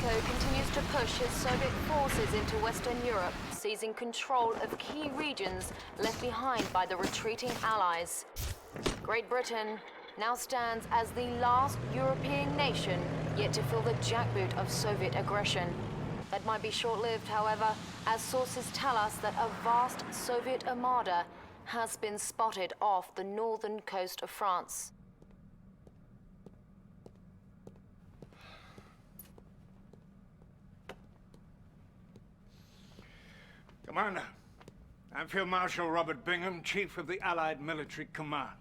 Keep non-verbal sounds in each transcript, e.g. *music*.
Lukashenko continues to push his Soviet forces into Western Europe, seizing control of key regions left behind by the retreating Allies. Great Britain now stands as the last European nation yet to feel the jackboot of Soviet aggression. That might be short lived, however, as sources tell us that a vast Soviet armada has been spotted off the northern coast of France. Commander, I'm Field Marshal Robert Bingham, Chief of the Allied Military Command.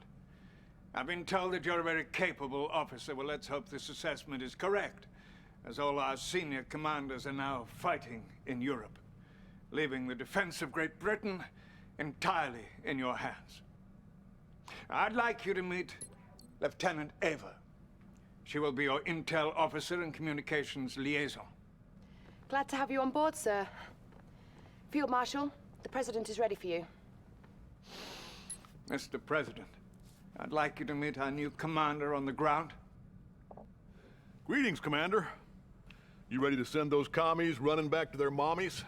I've been told that you're a very capable officer. Well, let's hope this assessment is correct, as all our senior commanders are now fighting in Europe, leaving the defense of Great Britain entirely in your hands. I'd like you to meet Lieutenant Ava. She will be your intel officer and communications liaison. Glad to have you on board, sir. Field Marshal, the President is ready for you. Mr. President, I'd like you to meet our new commander on the ground. Greetings, Commander. You ready to send those commies running back to their mommies?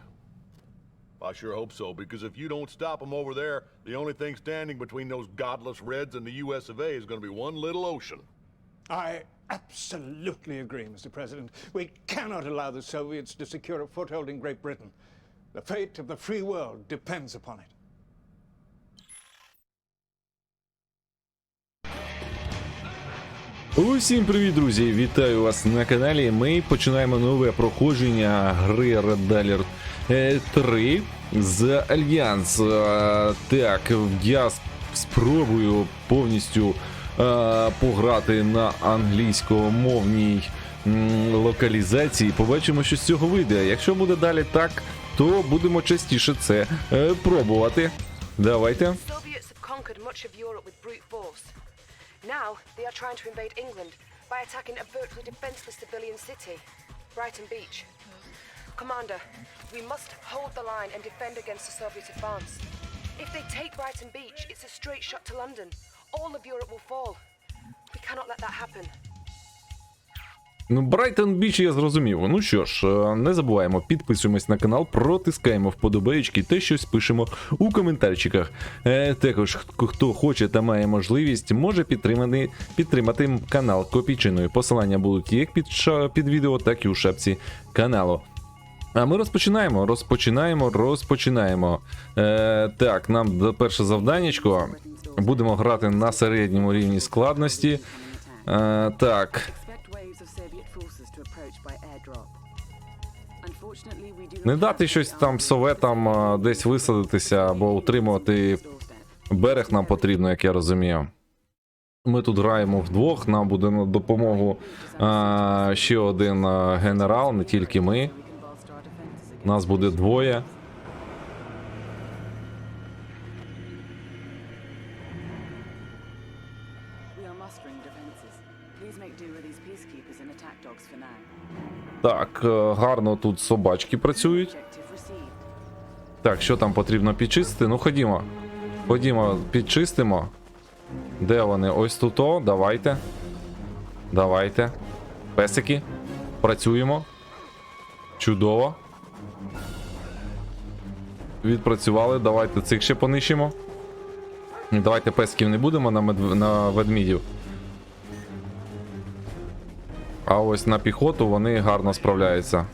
I sure hope so, because if you don't stop them over there, the only thing standing between those godless Reds and the US of A is going to be one little ocean. I absolutely agree, Mr. President. We cannot allow the Soviets to secure a foothold in Great Britain. The fate of the free world depends upon it. Усім привіт, друзі! Вітаю вас на каналі. Ми починаємо нове проходження гри Red Alert е, 3 з Альянс. Е, Так, я спробую повністю е, пограти на англійськомовній локалізації. Побачимо, що з цього вийде. Якщо буде далі так, то будемо частіше це е, пробувати. Давайте. Soviets have conquered much of Europe with brute force. Now they are trying to invade England by attacking a virtually defenseless civilian city, Brighton Beach. Commander, we must hold the line and defend against the Soviet advance. If they take Brighton Beach, it's a straight shot to London. All of Europe will fall. We cannot let that happen. Ну, Брайтон Біч я зрозумів. Ну що ж, е, не забуваємо, підписуємось на канал, протискаємо вподобаєчки та щось пишемо у коментарчиках. Е, також хто хоче та має можливість, може підтримати, підтримати канал копійчиною. Посилання будуть як під, під відео, так і у шапці каналу. А ми розпочинаємо, розпочинаємо, розпочинаємо. Е, так, нам перше завданнячко. Будемо грати на середньому рівні складності. Е, так. Не дати щось там советам десь висадитися або утримувати берег нам потрібно, як я розумію. Ми тут граємо вдвох, нам буде на допомогу а, ще один генерал, не тільки ми. Нас буде двоє. Так, е, гарно тут собачки працюють. Так, що там потрібно підчистити? Ну ходімо. Ходімо, підчистимо. Де вони? Ось тут. О, давайте. Давайте. Песики. Працюємо. Чудово. Відпрацювали. Давайте цих ще понищимо. Давайте песиків не будемо на, медв... на ведмідів. А ось на піхоту вони гарно справляються.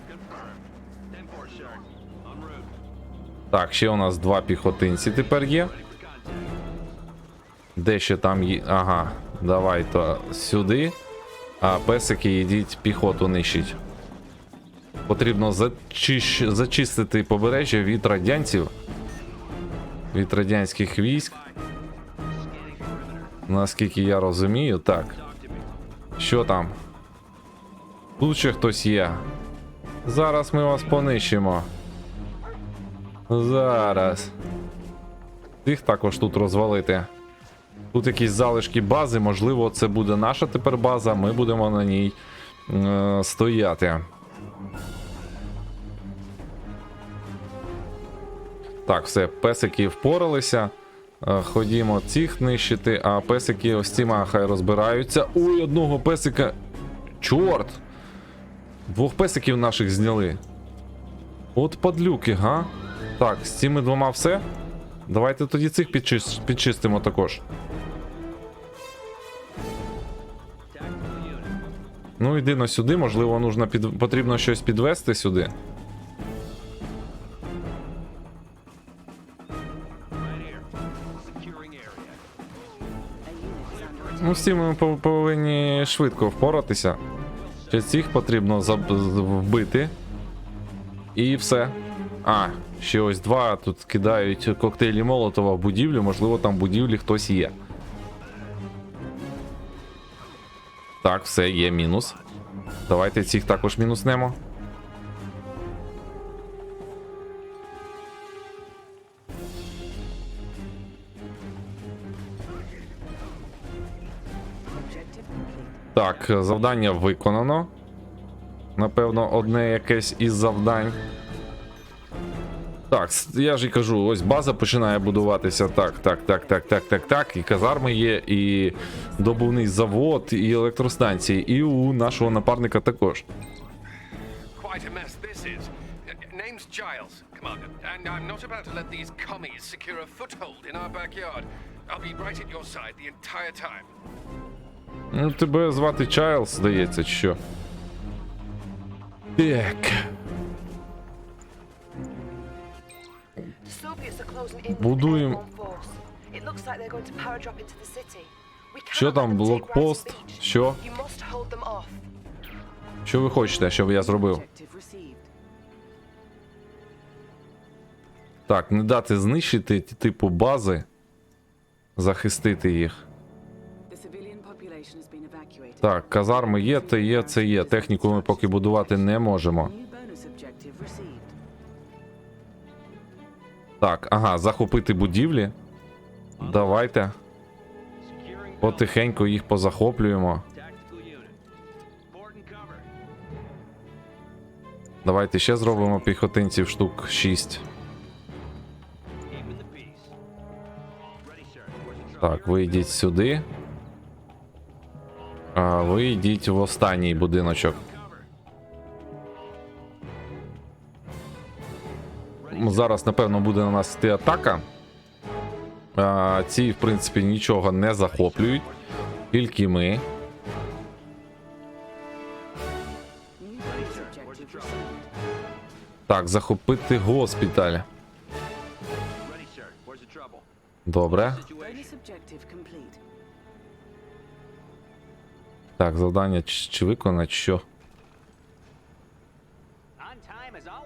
Так, ще у нас два піхотинці тепер є. Де ще там є. Ага, давай то сюди. А песики йдіть піхоту нищить. Потрібно зачищ... зачистити побережжя від радянців. Від радянських військ. Наскільки я розумію, так. Що там? Тут ще хтось є. Зараз ми вас понищимо. Зараз. Їх також тут розвалити. Тут якісь залишки бази, можливо, це буде наша тепер база, ми будемо на ній е, стояти. Так, все, песики впоралися. Е, Ходімо цих нищити, а песики ось ці хай розбираються. Ой, одного песика. Чорт! Двох песиків наших зняли. От падлюки, га? Так, з цими двома все. Давайте тоді цих підчис- підчистимо також. Ну, йди на сюди, можливо, нужно під... потрібно щось підвести сюди. Ну, всі ми повинні швидко впоратися. Ще цих потрібно вбити. І все. А, ще ось два тут кидають коктейлі Молотова в будівлю, можливо, там в будівлі хтось є. Так, все, є мінус. Давайте цих також мінуснемо. Так, завдання виконано. Напевно, одне якесь із завдань. Так, я ж і кажу, ось база починає будуватися. Так, так, так, так, так, так, так. І казарми є, і добувний завод, і електростанції, і у нашого напарника також. I'll be right at your side the entire time. Ну, тебе звати Чайлз, здається, чи що. Так. Будуємо. Що там, блокпост? Що? Що ви хочете, щоб я зробив? Так, не дати знищити типу бази, захистити їх. Так, казарми є, те є, це є. Техніку ми поки будувати не можемо. Так, ага, захопити будівлі. Давайте. Потихеньку їх позахоплюємо. Давайте ще зробимо піхотинців штук 6. Так, ви йдіть сюди. А ви йдіть в останній будиночок. Зараз, напевно, буде на нас йти атака. А, ці, в принципі, нічого не захоплюють. Тільки ми. Так, захопити госпіталь. Добре. Так, завдання чи, виконати що?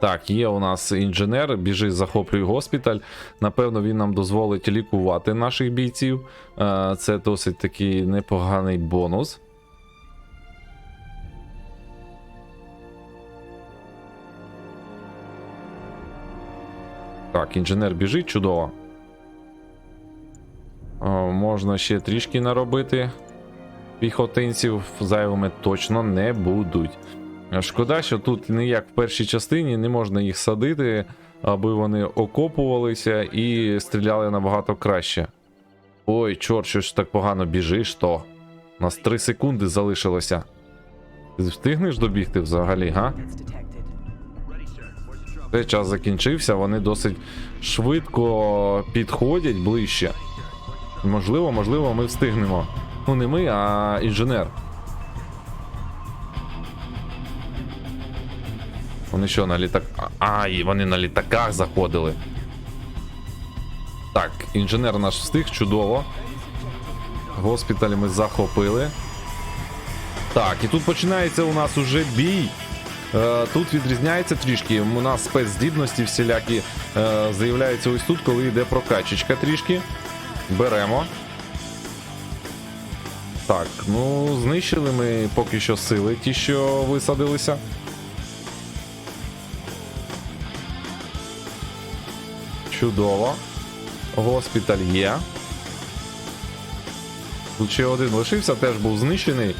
Так, є у нас інженер, біжи, захоплюй госпіталь. Напевно, він нам дозволить лікувати наших бійців. Е, Це досить такий непоганий бонус. Так, інженер біжить, чудово. Можна ще трішки наробити. Піхотинців зайвими точно не будуть. Шкода, що тут не як в першій частині не можна їх садити, аби вони окопувалися і стріляли набагато краще. Ой, чорт, що ж так погано біжиш, то. У нас 3 секунди залишилося. Ти встигнеш добігти взагалі, га? Цей час закінчився, вони досить швидко підходять ближче. Можливо, можливо, ми встигнемо. Ну, не ми, а інженер. Вони що, на літак. А, і вони на літаках заходили. Так, інженер наш встиг, чудово. Госпіталь ми захопили. Так, і тут починається у нас уже бій. Е, Тут відрізняється трішки. У нас спецздібності всілякі е, заявляються ось тут, коли йде прокачечка трішки. Беремо. Так, ну знищили ми поки що сили, ті, що висадилися. Чудово. Госпіталь є. Тут ще один лишився, теж був знищений.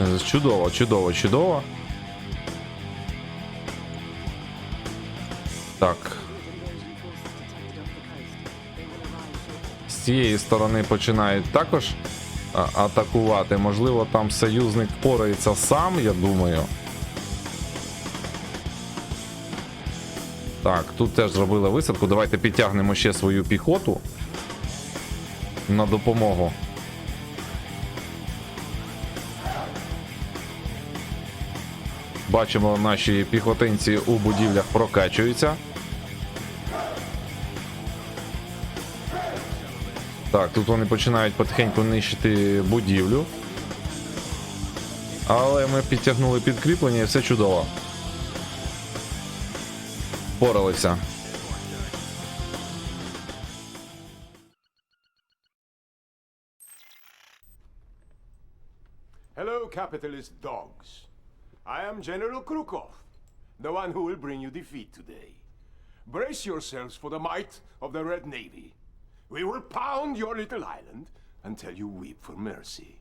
Е, Чудово, чудово, чудово. Так, з цієї сторони починають також атакувати. Можливо, там союзник порається сам, я думаю. Так, тут теж зробили висадку. Давайте підтягнемо ще свою піхоту на допомогу. Бачимо, наші піхотинці у будівлях прокачуються. Так, тут вони починають потихеньку нищити будівлю. Але ми підтягнули підкріплення і все чудово. Впоралися. Hello, capitalist dogs. I am General Krukov, the one who will bring you defeat today. Brace yourselves for the might of the Red Navy. We will pound your little island until you weep for mercy.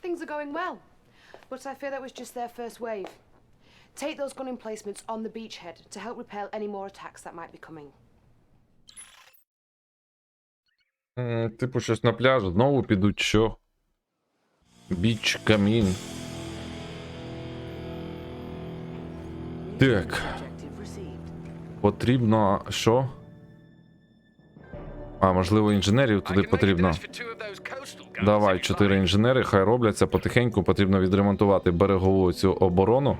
Things are going well, but I fear that was just their first wave. Take those gun emplacements on the beachhead to help repel any more attacks that might be coming. М, Типу щось на пляж, знову підуть що? Біч, камін. Так, потрібно що? А, можливо, інженерів туди потрібно. Давай, чотири інженери, хай робляться потихеньку. Потрібно відремонтувати берегову цю оборону.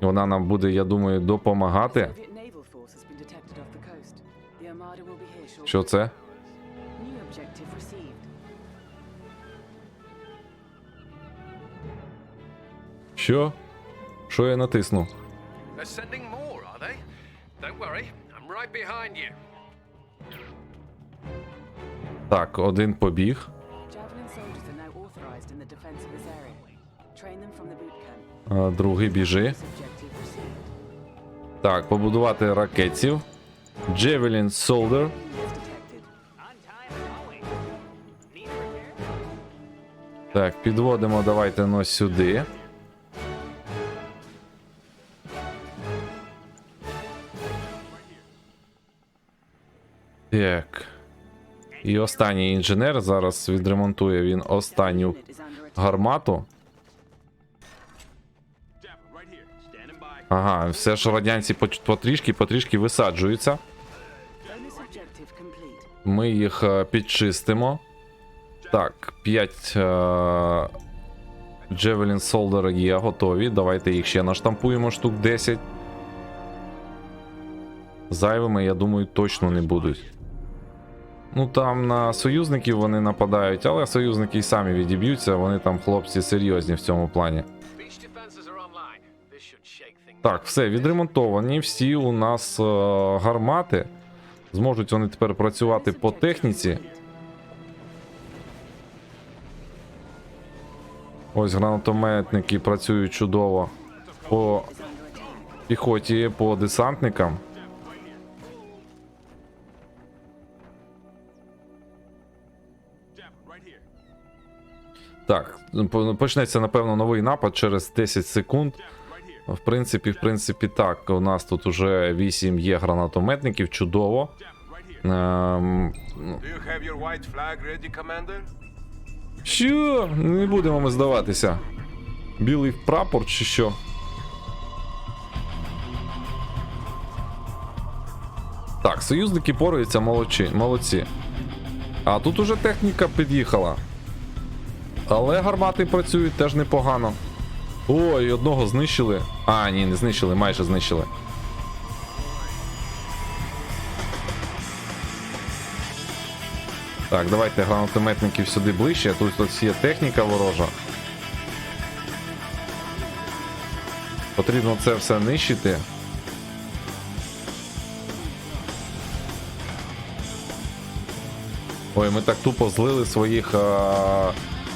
Вона нам буде, я думаю, допомагати. Що це? Що? Що я натиснув? They're sending more, are they? Don't worry, I'm right behind you. Так, один побіг. Javelin soldiers are now authorized in the defense of this area. Train them from the boot camp. А, другий біжи. Так, побудувати ракетців. Javelin Soldier. Так, підводимо, давайте ну сюди. І останній інженер зараз відремонтує він останню гармату. Ага, все ж радянці потрішки, потрішки висаджуються. Ми їх е, підчистимо. Так, 5 е- Javelin Soldier є готові. Давайте їх ще наштампуємо штук 10. Зайвими, я думаю, точно не будуть. Ну там на союзників вони нападають, але союзники й самі відіб'ються, вони там хлопці серйозні в цьому плані. Так, все, відремонтовані. Всі у нас е, гармати. Зможуть вони тепер працювати по техніці. Ось гранатометники працюють чудово по піхоті, по десантникам. Так, почнеться, напевно, новий напад через 10 секунд. В принципі, в принципі, так. У нас тут уже 8 є гранатометників, чудово. Ем, Commander? що? Не будемо ми здаватися. Білий прапор чи що? Так, союзники пораються молодці, молодці. А тут уже техніка під'їхала. Але гармати працюють теж непогано. Ой, одного знищили. А, ні, не знищили, майже знищили. Так, давайте гранатометників сюди ближче. Тут ось є техніка ворожа. Потрібно це все нищити. Ой, ми так тупо злили своїх а,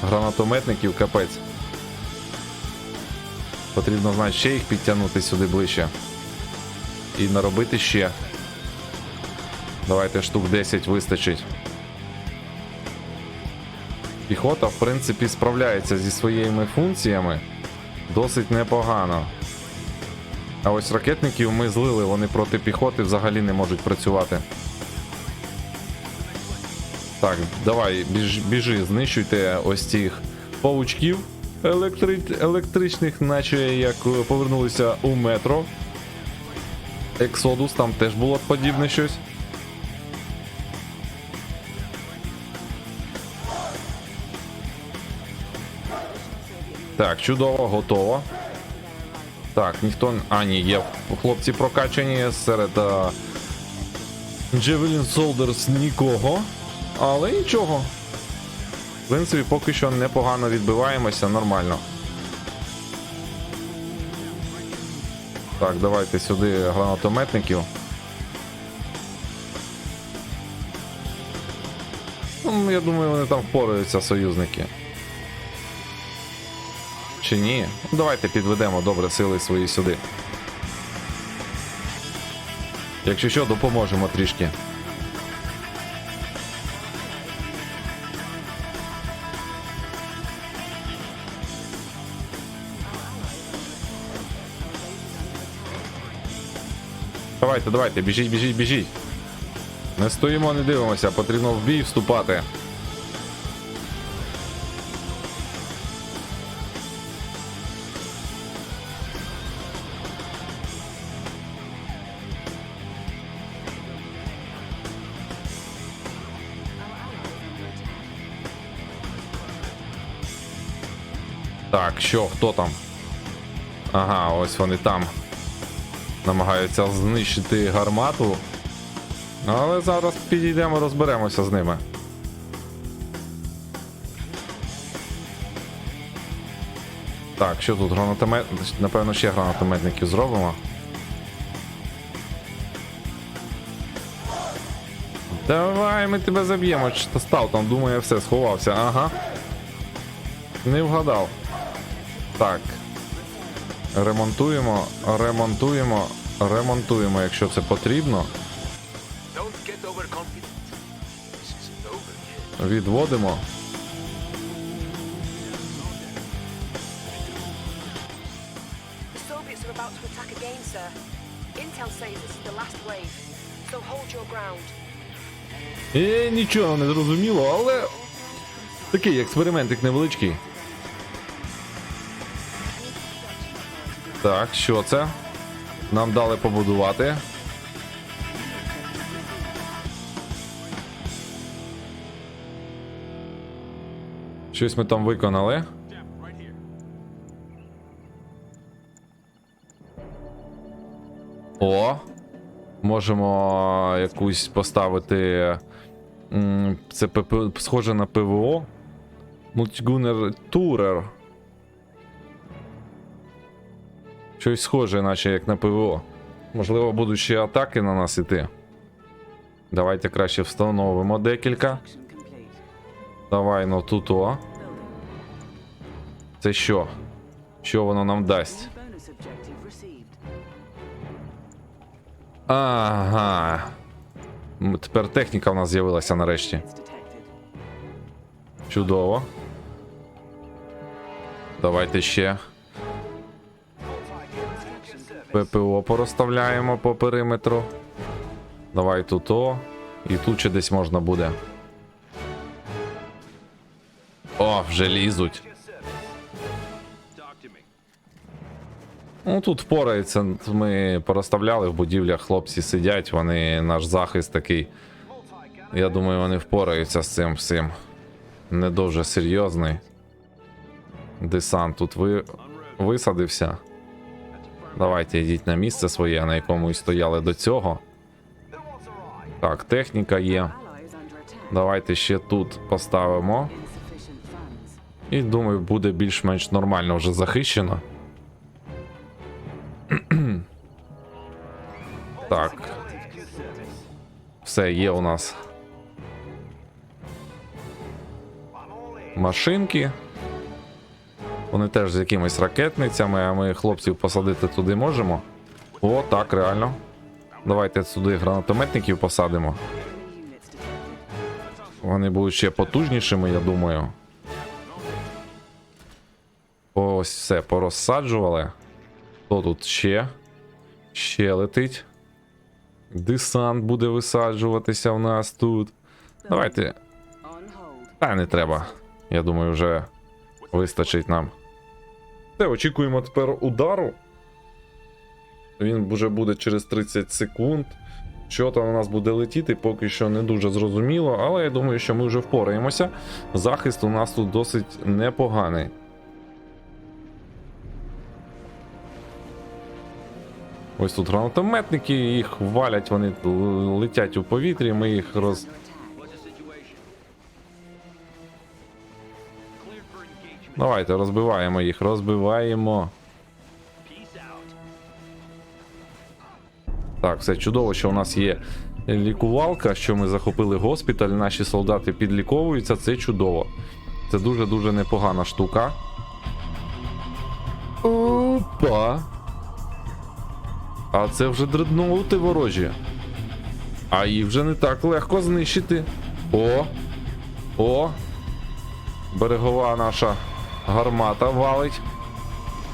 гранатометників, капець. Потрібно, значить, ще їх підтягнути сюди ближче. І наробити ще. Давайте штук 10 вистачить. Піхота, в принципі, справляється зі своїми функціями досить непогано. А ось ракетників ми злили, вони проти піхоти взагалі не можуть працювати. Так, давай, біж, біжи, знищуйте ось цих павучків електри... електричних, наче як е, повернулися у метро. Ексодус, там теж було подібне щось. Так, чудово, готово. Так, ніхто. А, ні, є хлопці прокачані серед а... Javelin Soldiers нікого. Але нічого. В принципі, поки що непогано відбиваємося, нормально. Так, давайте сюди гранатометників. Ну, я думаю, вони там впораються, союзники. Чи ні? Давайте підведемо добре сили свої сюди. Якщо що, допоможемо трішки. Давайте, давайте, біжіть, біжіть, біжіть. Не стоїмо, не дивимося, потрібно в бій вступати. Так, що, хто там? Ага, ось вони там. Намагаються знищити гармату. Але зараз підійдемо, розберемося з ними. Так, що тут гранатомет. Напевно, ще гранатометників зробимо. Давай, ми тебе заб'ємо. Чи став там, думаю, все, сховався. Ага. Не вгадав. Так. Ремонтуємо, ремонтуємо, ремонтуємо, якщо це потрібно. Don't get overconfident. This isn't over yet. Відводимо. The Soviets are about to attack again, sir. Intel says this is the last wave, so hold your ground. Е, нічого не зрозуміло, але. Такий експериментик невеличкий. Так, що це? Нам дали побудувати. Щось ми там виконали. О! Можемо якусь поставити. Це схоже на ПВО. Мультигунер Турер. Щось схоже, наче як на ПВО. Можливо, будуть ще атаки на нас іти. Давайте краще встановимо декілька. Давай, ну тут о. Це що? Що воно нам дасть? Ага. Тепер техніка в нас з'явилася нарешті. Чудово. Давайте ще. ППО порозставляємо по периметру. Давай тут о. І тут ще десь можна буде. О, вже лізуть. Ну тут впорається. Ми порозставляли в будівлях, хлопці сидять, вони наш захист такий. Я думаю, вони впораються з цим всім. Не дуже серйозний. Десант тут ви... висадився. Давайте йдіть на місце своє, на якому і стояли до цього. Так, техніка є. Давайте ще тут поставимо. І думаю, буде більш-менш нормально вже захищено. *clears throat* так. Все, є у нас. Машинки. Вони теж з якимись ракетницями, а ми хлопців посадити туди можемо. О, так, реально. Давайте сюди гранатометників посадимо. Вони будуть ще потужнішими, я думаю. Ось все, порозсаджували. Хто тут ще? Ще летить. Десант буде висаджуватися в нас тут. Давайте. Та не треба. Я думаю, вже Вистачить нам. Те, очікуємо тепер удару. Він вже буде через 30 секунд. Що там у нас буде летіти, поки що не дуже зрозуміло, але я думаю, що ми вже впораємося. Захист у нас тут досить непоганий. Ось тут гранатометники, їх валять, вони летять у повітрі, ми їх роз. Давайте розбиваємо їх, розбиваємо. Так, все чудово, що у нас є лікувалка, що ми захопили госпіталь, наші солдати підліковуються, це чудово. Це дуже-дуже непогана штука. Опа. А це вже дредноути ворожі. А їх вже не так легко знищити. О! О! Берегова наша гармата валить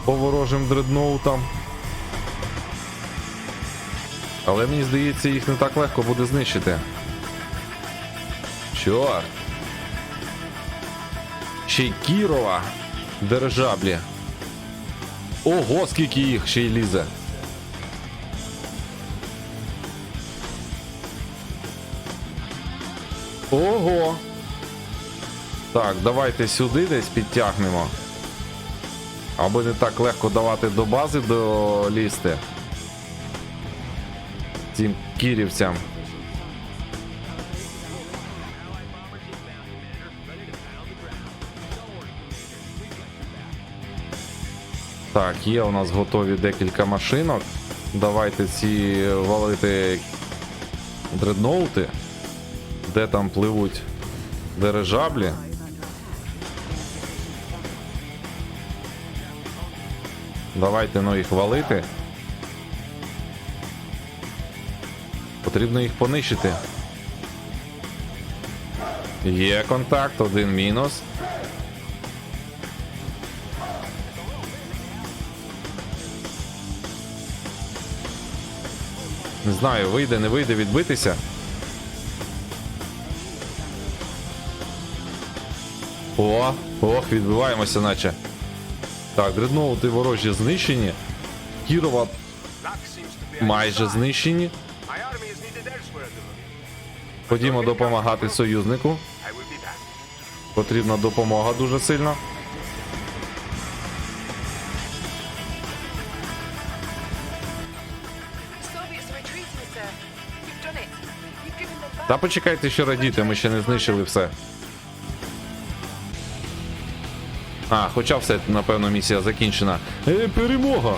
по ворожим дредноутам. Але мені здається, їх не так легко буде знищити. Чорт. Ще й Кірова. Дирижаблі. Ого, скільки їх ще й лізе. Ого. Так, давайте сюди десь підтягнемо. Аби не так легко давати до бази долізти. Цим кірівцям. Так, є у нас готові декілька машинок. Давайте ці валити дредноути, де там пливуть дирижаблі. Давайте ну їх валити. Потрібно їх понищити. Є контакт, один мінус. Не знаю, вийде, не вийде відбитися. О, ох, відбиваємося, наче. Так, дредноути ворожі знищені. Кірова майже знищені. Ходімо допомагати союзнику. Потрібна допомога дуже сильно. Та почекайте, що радіти, ми ще не знищили все. А, хоча все, напевно, місія закінчена. Е, перемога!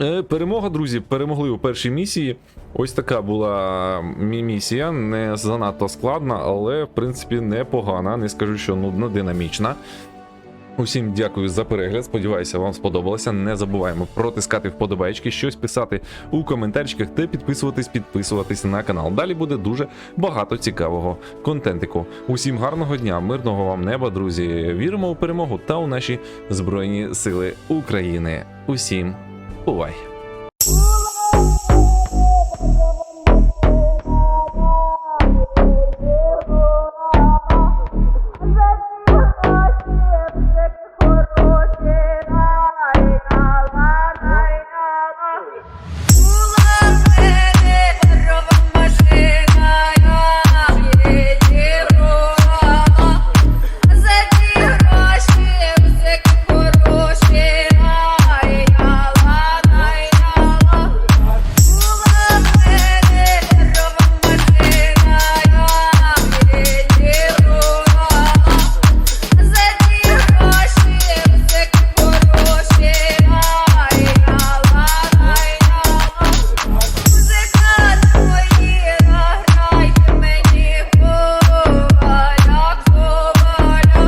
Е, перемога, друзі, перемогли у першій місії. Ось така була місія, не занадто складна, але в принципі непогана. Не скажу, що нудно, динамічна. Усім дякую за перегляд. Сподіваюся, вам сподобалося. Не забуваємо протискати вподобайки, щось писати у коментарчиках та підписуватись, підписуватись на канал. Далі буде дуже багато цікавого контентику. Усім гарного дня, мирного вам неба, друзі. Віримо у перемогу та у наші збройні сили України. Усім бувай!